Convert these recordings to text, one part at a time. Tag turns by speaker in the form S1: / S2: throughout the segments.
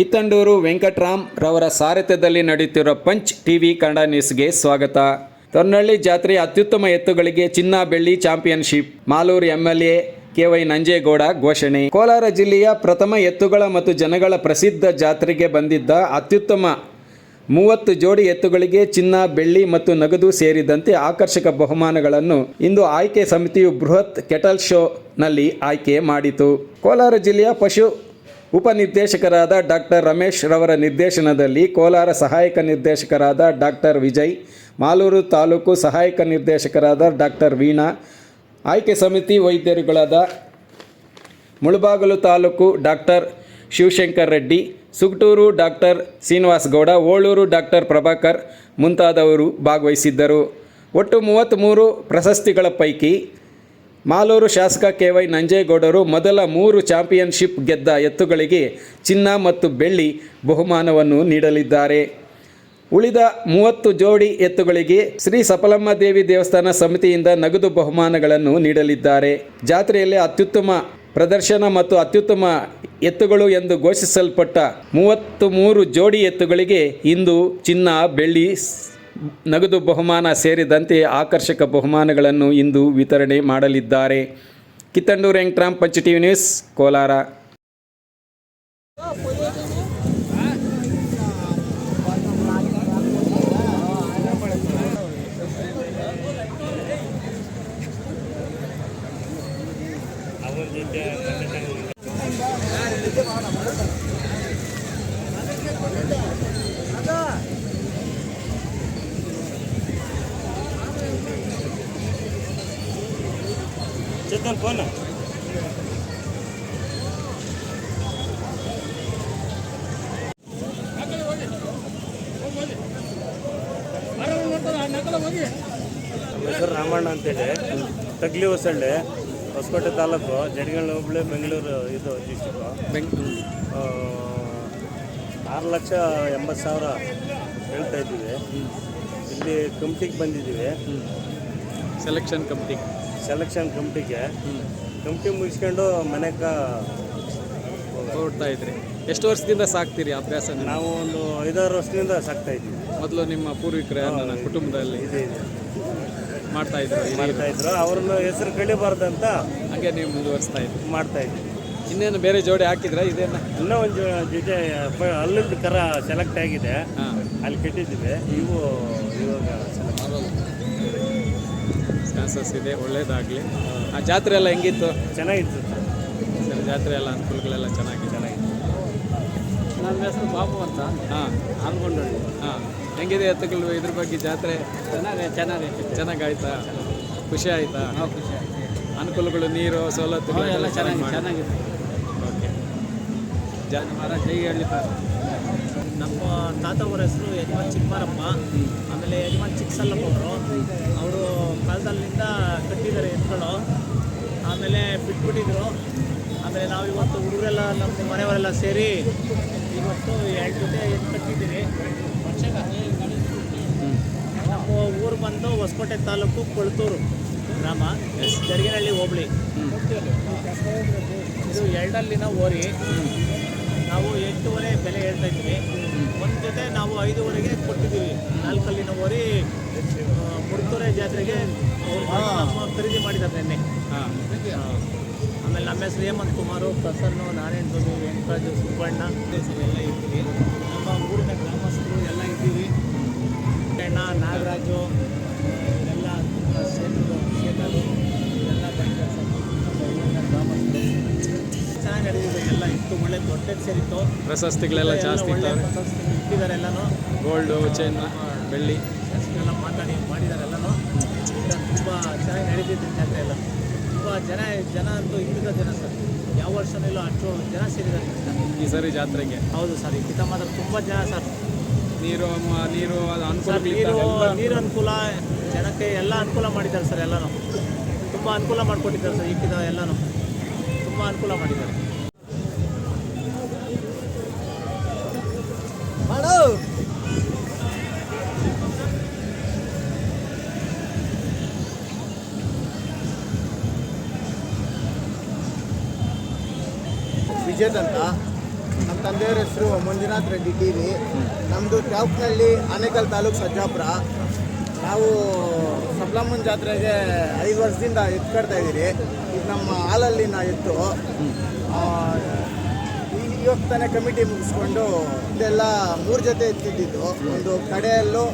S1: ಕಿತ್ತಂಡೂರು ವೆಂಕಟರಾಮ್ ರವರ ಸಾರಥ್ಯದಲ್ಲಿ ನಡೆಯುತ್ತಿರುವ punch TV Kannada ನ್ಯೂಸ್ಗೆ ಸ್ವಾಗತ. ತೊನ್ನಳ್ಳಿ ಜಾತ್ರೆಯ ಅತ್ಯುತ್ತಮ ಎತ್ತುಗಳಿಗೆ ಚಿನ್ನ ಬೆಳ್ಳಿ championship. Malur MLA KY Nanjegowda ಘೋಷಣೆ. ಕೋಲಾರ ಜಿಲ್ಲೆಯ ಪ್ರಥಮ ಎತ್ತುಗಳ ಮತ್ತು ಜನಗಳ ಪ್ರಸಿದ್ಧ ಜಾತ್ರೆಗೆ ಬಂದಿದ್ದ ಅತ್ಯುತ್ತಮ ಮೂವತ್ತು ಜೋಡಿ ಎತ್ತುಗಳಿಗೆ ಚಿನ್ನ ಬೆಳ್ಳಿ ಮತ್ತು ನಗದು ಸೇರಿದಂತೆ ಆಕರ್ಷಕ ಬಹುಮಾನಗಳನ್ನು ಇಂದು ಆಯ್ಕೆ ಸಮಿತಿಯು ಬೃಹತ್ ಕೆಟಲ್ ಶೋನಲ್ಲಿ ಆಯ್ಕೆ ಮಾಡಿತು. ಕೋಲಾರ ಜಿಲ್ಲೆಯ ಪಶು ಉಪನಿರ್ದೇಶಕರಾದ ಡಾಕ್ಟರ್ ರಮೇಶ್ ರವರ ನಿರ್ದೇಶನದಲ್ಲಿ ಕೋಲಾರ ಸಹಾಯಕ ನಿರ್ದೇಶಕರಾದ ಡಾಕ್ಟರ್ ವಿಜಯ್, ಮಾಲೂರು ತಾಲೂಕು ಸಹಾಯಕ ನಿರ್ದೇಶಕರಾದ ಡಾಕ್ಟರ್ ವೀಣಾ, ಆಯ್ಕೆ ಸಮಿತಿ ವೈದ್ಯರುಗಳಾದ Mulbagal taluk doctor Shivashankar Reddy, Sugatur doctor Srinivas Gowda, Olur doctor Prabhakar ಮುಂತಾದವರು ಭಾಗವಹಿಸಿದ್ದರು. ಒಟ್ಟು ಮೂವತ್ತ್ಮೂರು ಪ್ರಶಸ್ತಿಗಳ ಪೈಕಿ ಮಾಲೂರು ಶಾಸಕ ಕೆ ವೈ ನಂಜೇಗೌಡರು ಮೊದಲ ಮೂರು ಚಾಂಪಿಯನ್ಶಿಪ್ ಗೆದ್ದ ಎತ್ತುಗಳಿಗೆ ಚಿನ್ನ ಮತ್ತು ಬೆಳ್ಳಿ ಬಹುಮಾನವನ್ನು ನೀಡಲಿದ್ದಾರೆ. ಉಳಿದ ಮೂವತ್ತು ಜೋಡಿ ಎತ್ತುಗಳಿಗೆ ಶ್ರೀ ಸಫಲಮ್ಮ ದೇವಿ ದೇವಸ್ಥಾನ ಸಮಿತಿಯಿಂದ ನಗದು ಬಹುಮಾನಗಳನ್ನು ನೀಡಲಿದ್ದಾರೆ. ಜಾತ್ರೆಯಲ್ಲಿ ಅತ್ಯುತ್ತಮ ಪ್ರದರ್ಶನ ಮತ್ತು ಅತ್ಯುತ್ತಮ ಎತ್ತುಗಳು ಎಂದು ಘೋಷಿಸಲ್ಪಟ್ಟ ಮೂವತ್ತು ಮೂರು ಜೋಡಿ ಎತ್ತುಗಳಿಗೆ ಇಂದು ಚಿನ್ನ, ಬೆಳ್ಳಿ ನಗದು ಬಹುಮಾನ ಸೇರಿದಂತೆ ಆಕರ್ಷಕ ಬಹುಮಾನಗಳನ್ನು ಇಂದು ವಿತರಣೆ ಮಾಡಲಿದ್ದಾರೆ. ಕಿತ್ತಂಡೂರು ವೆಂಕಟ್ರಾಮ್ ಪಂಚ ಟಿವಿ ನ್ಯೂಸ್ ಕೋಲಾರ.
S2: ಫೋನ್ ನಮ್ಮ ಹೆಸರು ರಾಮಣ್ಣ ಅಂತೇಳಿ. ತಗ್ಲಿ ಹೊಸಳ್ಳಿ ಹೊಸಕೋಟೆ ತಾಲೂಕು ಜಡಿಗಳ ಹೋಬಳಿ ಬೆಂಗಳೂರು ಇದು ಡಿಸ್ಟಿಕ್ಕು ಆರು ಲಕ್ಷ ಎಂಬತ್ತು ಸಾವಿರ ಹೇಳ್ತಾ ಇದ್ದೀವಿ. ಇಲ್ಲಿ ಕಮಿಟಿಗೆ ಬಂದಿದ್ದೀವಿ.
S1: ಸೆಲೆಕ್ಷನ್ ಕಮಿಟಿ
S2: ಸೆಲೆಕ್ಷನ್ ಕಮಿಟಿಗೆ ಕಮಿಟಿ ಮುಗಿಸ್ಕೊಂಡು ಮನೆಗೆ
S1: ಹೊರಡ್ತಾ ಇದ್ರಿ. ಎಷ್ಟು ವರ್ಷದಿಂದ ಸಾಕ್ತೀರಿ ಅಭ್ಯಾಸ
S2: ನಾವು? ಒಂದು ಐದಾರು ವರ್ಷದಿಂದ ಸಾಕ್ತಾ ಇದ್ವಿ
S1: ಮೊದಲು ನಿಮ್ಮ ಪೂರ್ವಿಕರ ನನ್ನ ಕುಟುಂಬದಲ್ಲಿ
S2: ಇದೆ ಇದೆ.
S1: ಮಾಡ್ತಾ ಇದ್ರು
S2: ಮಾಡ್ತಾ ಇದ್ರು. ಅವ್ರನ್ನ ಹೆಸರು ಕಳಿಬಾರ್ದಂತ
S1: ಹಾಗೆ ನೀವು ಮುಂದುವರಿಸ್ತಾ ಇದ್ರಿ.
S2: ಮಾಡ್ತಾ ಇದ್ವಿ.
S1: ಇನ್ನೇನು ಬೇರೆ ಜೋಡಿ ಹಾಕಿದ್ರೆ ಇದೇನ?
S2: ಇನ್ನೂ ಒಂದು ಜೊತೆ ಅಲ್ಲಿ ಅಲ್ಲಿಂದ ಕರ ಸೆಲೆಕ್ಟ್ ಆಗಿದೆ. ಅಲ್ಲಿ ಕಟ್ಟಿದ್ದೀವಿ. ಇವು
S1: ಚಾನ್ಸಸ್ ಇದೆ ಒಳ್ಳೇದಾಗಲಿ. ಆ ಜಾತ್ರೆ ಎಲ್ಲ ಹೆಂಗಿತ್ತು?
S2: ಚೆನ್ನಾಗಿತ್ತು ಸರ್.
S1: ಸರಿ ಜಾತ್ರೆ ಎಲ್ಲ ಅನುಕೂಲಗಳೆಲ್ಲ ಚೆನ್ನಾಗಿ
S2: ಚೆನ್ನಾಗಿತ್ತು.
S3: ನನ್ನ ಹೆಸರು ಬಾಬು ಅಂತ.
S1: ಹಾಂ.
S3: ಅನ್ಕೊಂಡು
S1: ಹಾಂ. ಹೆಂಗಿದೆ ಎತ್ತುಗಳು ಇದ್ರ ಬಗ್ಗೆ ಜಾತ್ರೆ?
S3: ಚೆನ್ನಾಗಿ ಚೆನ್ನಾಗಿ
S1: ಚೆನ್ನಾಗಾಯ್ತಾ? ಖುಷಿ ಆಯ್ತಾ?
S3: ಹಾಂ ಖುಷಿ ಆಯ್ತು.
S1: ಅನುಕೂಲಗಳು ನೀರು ಸವಲತ್ತು
S3: ಎಲ್ಲ ಚೆನ್ನಾಗಿ ಚೆನ್ನಾಗಿದೆ
S1: ಓಕೆ. ಜಾನುವಾರ
S3: ಮರ ಜೈ ಹೇಳಿದ್ದಾರೆ ನಮ್ಮ ತಾತವರ ಹೆಸರು ಯಜಮಾನ್ ಚಿಕ್ಕಮಾರಪ್ಪ ಆಮೇಲೆ ಯಜಮಾನ್ ಚಿಕ್ಕಸಲ್ಲಪ್ಪ ಅವರು ಅವರು ಕಾಲದಲ್ಲಿಂದ ಕಟ್ಟಿದ್ದಾರೆ ಎತ್ತುಗಳು ಆಮೇಲೆ ಬಿಟ್ಬಿಟ್ಟಿದ್ರು. ಆಮೇಲೆ ನಾವು ಇವತ್ತು ಹುಡುಗರೆಲ್ಲ ನಮ್ಮ ಮನೆಯವರೆಲ್ಲ ಸೇರಿ ಇವತ್ತು ಎರಡು ಜೊತೆ ಎತ್ತು ಕಟ್ಟಿದ್ದೀವಿ ನಮ್ಮ ಊರು ಬಂದು ಹೊಸಕೋಟೆ ತಾಲೂಕು ಕೊಳತೂರು ಗ್ರಾಮ. ಜಡಗಿನಹಳ್ಳಿ ಹೋಬಳಿ. ಇದು ಎರಡಲ್ಲಿನ ಓರಿ ನಾವು ಎಂಟೂವರೆ ಬೆಲೆ ಹೇಳ್ತಾ ಇದ್ದೀವಿ. ಒಂದು ಜೊತೆ ನಾವು ಐದುವರೆಗೆ ಕೊಟ್ಟಿದ್ದೀವಿ. ನಾಲ್ಕಲ್ಲಿ ನಾವು ಆ, ಮುಡ್ತೂರೆ ಜಾತ್ರೆಗೆ ಖರೀದಿ ಮಾಡಿದ್ದಾರೆ ನಿನ್ನೆ.
S1: ಹಾಂ.
S3: ಆಮೇಲೆ ನಮ್ಮ ಹೆಸರು ಹೇಮಂತ್ ಕುಮಾರು ಪ್ರಸನ್ನು ನಾರಾಯಣ ಸ್ವಾಮಿ ವೆಂಕಟರಾಜು ಸುಬ್ಬಣ್ಣ. ಎಲ್ಲ ಇದ್ದೀವಿ. ನಮ್ಮ ಊರಿನ ಗ್ರಾಮಸ್ಥರು ಎಲ್ಲ ಇದ್ದೀವಿ. ಅಣ್ಣ ನಾಗರಾಜು ಚೆನ್ನಾಗಿ ನಡೆದಿದೆ. ಎಲ್ಲ ಇತ್ತು ಒಳ್ಳೆ ದೊಡ್ಡ ಸೇರಿತ್ತು
S1: ಪ್ರಶಸ್ತಿಗಳೆಲ್ಲ ಜಾಸ್ತಿ
S3: ಗೋಲ್ಡ್
S1: ಇದ್ದಾವೆ.
S3: ಇಟ್ಟಿದ್ದಾರೆ ಎಲ್ಲನೂ.
S1: ಗೋಲ್ಡು ಚೈನ್ ಬೆಳ್ಳಿ.
S3: ಎಲ್ಲ ಮಾತಾಡಿ ಮಾಡಿದ್ದಾರೆ ಎಲ್ಲನೂ. ತುಂಬ ಚೆನ್ನಾಗಿ ನಡೀತಿದೆ ಜಾತ್ರೆ ಎಲ್ಲ. ತುಂಬ ಜನ ಜನ ಅಂತೂ ಇಲ್ಲಿದ್ದ ಜನ ಸರ್. ಯಾವ ವರ್ಷನೂ ಅಷ್ಟು ಜನ ಸೇರಿದ್ದಾರೆ. ಸರ್.
S1: ಈ ಸರಿ ಜಾತ್ರೆಗೆ?
S3: ಹೌದು ಸರ್ ಈ ಮಾತ್ರ ತುಂಬ ಜನ ಸರ್.
S1: ನೀರು ನೀರು ಅದು
S3: ನೀರು
S1: ಅನುಕೂಲ
S3: ನೀರು ಅನುಕೂಲ ಜನಕ್ಕೆ ಎಲ್ಲ ಅನುಕೂಲ ಮಾಡಿದ್ದಾರೆ ಸರ್ ಎಲ್ಲನೂ. ತುಂಬ ಅನುಕೂಲ ಮಾಡಿಕೊಟ್ಟಿದ್ದಾರೆ ಸರ್ ಇಕ್ಕಿದ ಎಲ್ಲನೂ. ತುಂಬ ಅನುಕೂಲ ಮಾಡಿದ್ದಾರೆ.
S4: ವಿಜೇತ್ ಅಂತ. ನಮ್ಮ ತಂದೆಯವ್ರ ಹೆಸರು ಮಂಜುನಾಥ್ ರೆಡ್ಡಿ ಟಿ ವಿ. ನಮ್ಮದು ಟ್ಯಾಪ್ನಲ್ಲಿ ಆನೇಕಲ್ ತಾಲೂಕು ಸಜ್ಜಾಪುರ. ನಾವು ಸಬ್ಲಮ್ಮನ ಜಾತ್ರೆಗೆ ಐದು ವರ್ಷದಿಂದ ಎತ್ತು ಕಟ್ತಾ ಇದ್ದೀರಿ. ಇದು ನಮ್ಮ ಹಾಲಲ್ಲಿ ನಾ ಇತ್ತು ಇವಾಗ ತಾನೇ ಕಮಿಟಿ ಮುಗಿಸ್ಕೊಂಡು ಇದೆಲ್ಲ ಮೂರು ಜೊತೆ ಎತ್ತಿದ್ದು. ಒಂದು ಕಡೆಯಲ್ಲೂ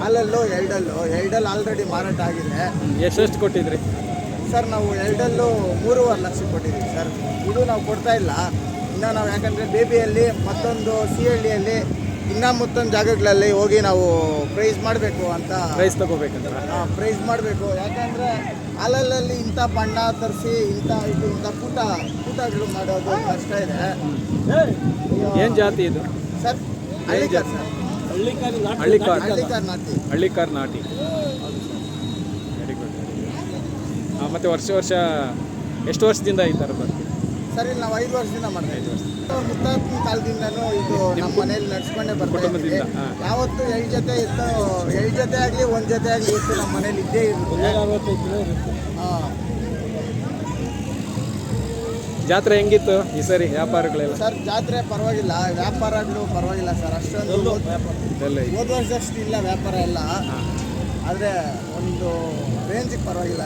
S4: ಹಾಲಲ್ಲೂ ಎರಡಲ್ಲೂ. ಎರಡಲ್ಲಿ ಆಲ್ರೆಡಿ ಮಾರಾಟ ಆಗಿದೆ.
S5: ಎಷ್ಟೆಷ್ಟು ಕೊಟ್ಟಿದ್ರಿ?
S4: ಸರ್ ನಾವು ಎರಡಲ್ಲೂ ಮೂರುವರೆ ಲಕ್ಷ ಕೊಟ್ಟಿದ್ದೀವಿ ಸರ್. ಇದು ನಾವು ಕೊಡ್ತಾ ಇಲ್ಲ. ಇನ್ನೂ ನಾವು ಯಾಕಂದರೆ ಬೇಬಿಯಲ್ಲಿ ಮತ್ತೊಂದು ಸಿ ಹಳ್ಳಿಯಲ್ಲಿ ಇನ್ನೂ ಮತ್ತೊಂದು ಜಾಗಗಳಲ್ಲಿ ಹೋಗಿ ನಾವು ಪ್ರೈಸ್ ಮಾಡಬೇಕು ಅಂತ
S5: ಪ್ರೈಸ್ ಹಾಂ
S4: ಪ್ರೈಸ್ ಮಾಡಬೇಕು. ಯಾಕಂದರೆ ಹಾಲಲ್ಲಿ ಇಂಥ ಬಣ್ಣ ತರಿಸಿ ಇಂಥ ಇದು ಇಂಥ ಪುಟ ಪುಟಗಳು ಮಾಡೋದು ಕಷ್ಟ ಇದೆ.
S5: ಏನು ಜಾತಿ ಇದು?
S4: Sir Hallikar sir.
S5: Hallikar
S4: Hallikar ನಾಟಿ.
S5: ಹಳ್ಳಿಕಾರ್ ನಾಟಿ. ವೆರಿ ಗುಡ್ ಹಾಂ ಮತ್ತು ವರ್ಷ ವರ್ಷ ಎಷ್ಟು ವರ್ಷದಿಂದ ಈ ಥರ ಬರ್ತೀವಿ
S4: ಸರ್ ಇಲ್ಲಿ ನಾವು ಐದು ವರ್ಷದಿಂದ ಮಾಡ್ತಾ ಇದ್ದೀವಿ. ಮುತ್ತಾತ್ಮ ಕಾಲದಿಂದನೂ ಇದು ನಮ್ಮ ಮನೇಲಿ ನಡ್ಸ್ಕೊಂಡೇ ಬರ್ತಾ ಇದ್ದೀವಿ. ಯಾವತ್ತು ಎಳ್ ಜೊತೆ ಇತ್ತು ಎಳ್ ಜೊತೆ ಆಗಲಿ ಒಂದು ಜೊತೆ ಆಗಲಿ ಇತ್ತು ನಮ್ಮ ಮನೇಲಿ ಇದ್ದೇ ಇರುತ್ತೆ. ಹಾಂ.
S5: ಜಾತ್ರೆ ಹೆಂಗಿತ್ತು ಈ ಸರಿ ವ್ಯಾಪಾರಗಳೆಲ್ಲ?
S4: ಸರ್ ಜಾತ್ರೆ ಪರವಾಗಿಲ್ಲ. ವ್ಯಾಪಾರಗಳು ಪರವಾಗಿಲ್ಲ ಸರ್. ಅಷ್ಟೊಂದು. ಹೋದ ವರ್ಷದಷ್ಟು ಇಲ್ಲ. ವ್ಯಾಪಾರ ಎಲ್ಲ. ಆದರೆ ಒಂದು ರೇಂಜಿಗೆ ಪರವಾಗಿಲ್ಲ.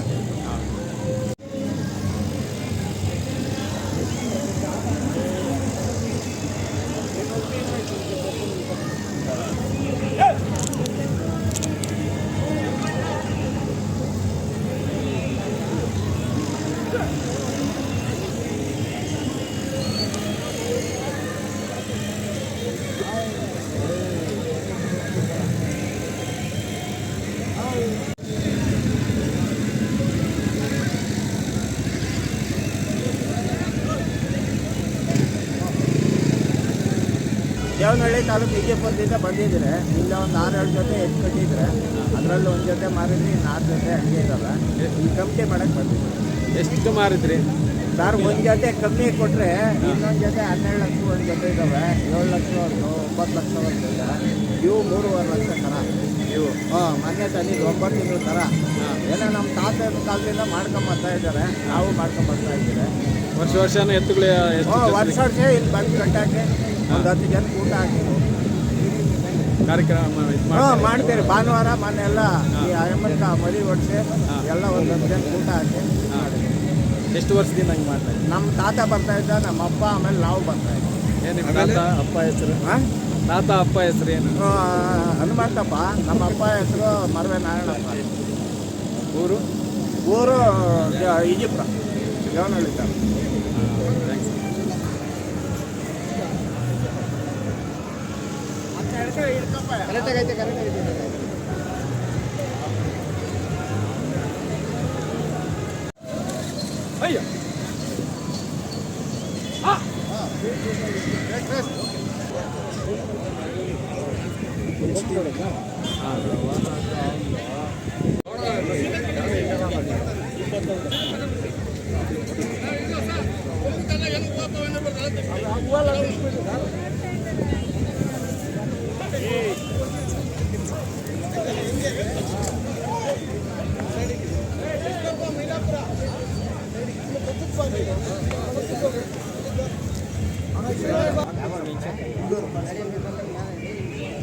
S6: ದೇವನಹಳ್ಳಿ ತಾಲೂಕು ವಿಜಯಪುರದಿಂದ ಬಂದಿದ್ರೆ ಇಲ್ಲ ಒಂದು ಆರೇಳು ಜೊತೆ ಎತ್ತು ಕಟ್ಟಿದ್ರೆ ಅದರಲ್ಲಿ ಒಂದು ಜೊತೆ ಮಾರಿದ್ರಿ ನಾಲ್ಕು ಜೊತೆ ಹಂಗೆ ಇದ್ದಾವೆ ಈ ಕಮಿಟಿ ಮಾಡಕ್ಕೆ ಬಂದಿದ್ರು
S5: ಎಷ್ಟು ಮಾರಿದ್ರಿ?
S6: ಸರ್ ಒಂದು ಜೊತೆ ಕಮ್ಮಿ ಕೊಟ್ಟರೆ ಇನ್ನೊಂದು ಜೊತೆ ಹನ್ನೆರಡು ಲಕ್ಷ ಒಂದು ಜೊತೆ ಇದ್ದಾವೆ ಏಳು ಲಕ್ಷ ಒಂದು ಒಂಬತ್ತು ಲಕ್ಷ ಒಂದು ಜೊತೆ. ಇವು ಮೂರುವರೆ ಲಕ್ಷ ಥರ ಇವು? ಹಾಂ ಮೊನ್ನೆ ತಂದಿದ್ದು ಒಂಬತ್ತು ತಿಂಗಳು ಥರ ಏನೋ ನಮ್ಮ ತಾತ ಕಾಲದಿಂದ ಮಾಡ್ಕೊಂಬರ್ತಾ ಇದ್ದಾರೆ. ನಾವು ಮಾಡ್ಕೊಂಬರ್ತಾ ಇದ್ದೀವಿ.
S5: ವರ್ಷ ವರ್ಷನೂ ಎತ್ತುಗಳು
S6: ವರ್ಷ ವರ್ಷ ಇಲ್ಲಿ ಬಂದು ಗಂಟಾಕಿ. ಒಂದು ಹತ್ತು ಜನ ಊಟ ಹಾಕಿದ್ರು
S5: ಕಾರ್ಯಕ್ರಮ ಇದು
S6: ಹಾಂ
S5: ಮಾಡ್ತಾರೆ.
S6: ಮಾಡ್ತೀರಿ ಭಾನುವಾರ ಮೊನ್ನೆ ಎಲ್ಲ ಈ ಅಯ್ಯಮ್ಮನ ಮರಿ ಒಡಿಸಿ ಎಲ್ಲ ಒಂದು ಹತ್ತು ಜನ ಊಟ ಹಾಕಿ.
S5: ಎಷ್ಟು ವರ್ಷದಿಂದ ಹಂಗೆ ಮಾಡ್ತಾ ಇದ್ದೀರಿ?
S6: ನಮ್ಮ ತಾತ ಬರ್ತಾ ಇದ್ದ ನಮ್ಮ ಅಪ್ಪ ಆಮೇಲೆ ನಾವು ಬರ್ತಾ ಇದ್ವಿ.
S5: ಏನು ನಿಮ್ಮ ತಾತ ಅಪ್ಪ ಹೆಸರು?
S6: ಹಾಂ
S5: ತಾತ ಅಪ್ಪ ಹೆಸರು ಏನು?
S6: ಹನುಮಂತಪ್ಪ ನಮ್ಮ ಅಪ್ಪ ಹೆಸರು ಮರವೆ ನಾರಾಯಣಪ್ಪ
S5: ಊರು
S6: ಊರು the- Ejipura Devanahalli sir
S5: thanks
S4: ಕರೆಕ್ಟಾಗಿ ಐತೆ ಕರೆಕ್ಟಾಗಿ ಐತೆ
S5: ಅಯ್ಯ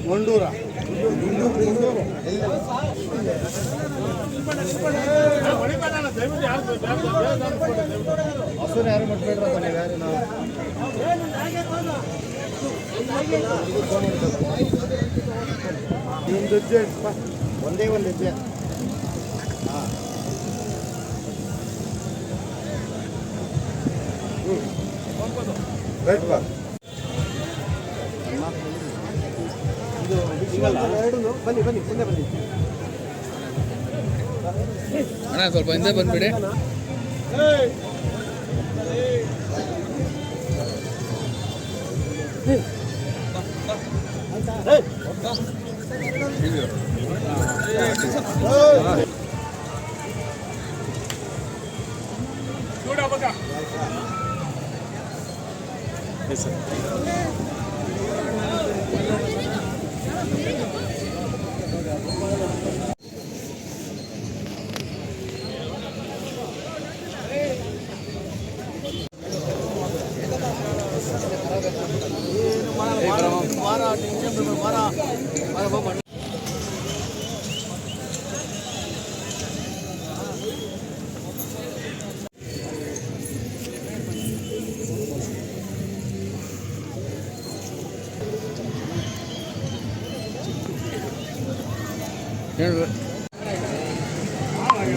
S4: Mandur. ಹಸುರು ಯಾರು ಮುಟ್ಬೇಡ್ರಪ್ಪ ನೀವು? ಯಾರು ನಾವು? ಒಂದು ಹೆಜ್ಜೆ. ಒಂದೇ ಒಂದು ಹೆಜ್ಜೆ ಹಾಂ ರೈಟ್ ಬಾ ಬನ್ನಿ ಬನ್ನಿ ಮುಂದೆ ಬನ್ನಿ
S7: ಅಣ್ಣ, ಸ್ವಲ್ಪ ಹಿಂದೆ ಬಂದ್ಬಿಡಿ
S5: ಎಸ್ ఏ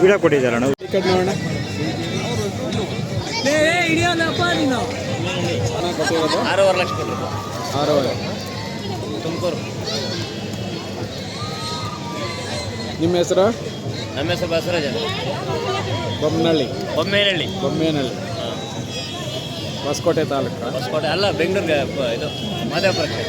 S8: ಗಿಡ ಕೊಟ್ಟಿದ್ದಾರಣ್ಣ
S5: ನೋಡೋಣ
S9: ಆರೂವರೆ ಲಕ್ಷ ಕೊಡ್ರಿ
S5: ಆರೂವರೆ.
S9: ತುಮಕೂರು.
S5: ನಿಮ್ಮ ಹೆಸರು?
S9: ನಮ್ಮ ಹೆಸರು ಬಸವರಾಜ
S5: ಬೊಮ್ಮನಹಳ್ಳಿ
S9: ಬೊಮ್ಮೇನಹಳ್ಳಿ
S5: ಬೊಮ್ಮೇನಹಳ್ಳಿ ಹೊಸಕೋಟೆ ತಾಲೂಕು?
S9: ಹೊಸಕೋಟೆ ಅಲ್ಲ ಬೆಂಗಳೂರಿಗೆ ಇದು ಮಾದೇವಪುರಕ್ಕೆ.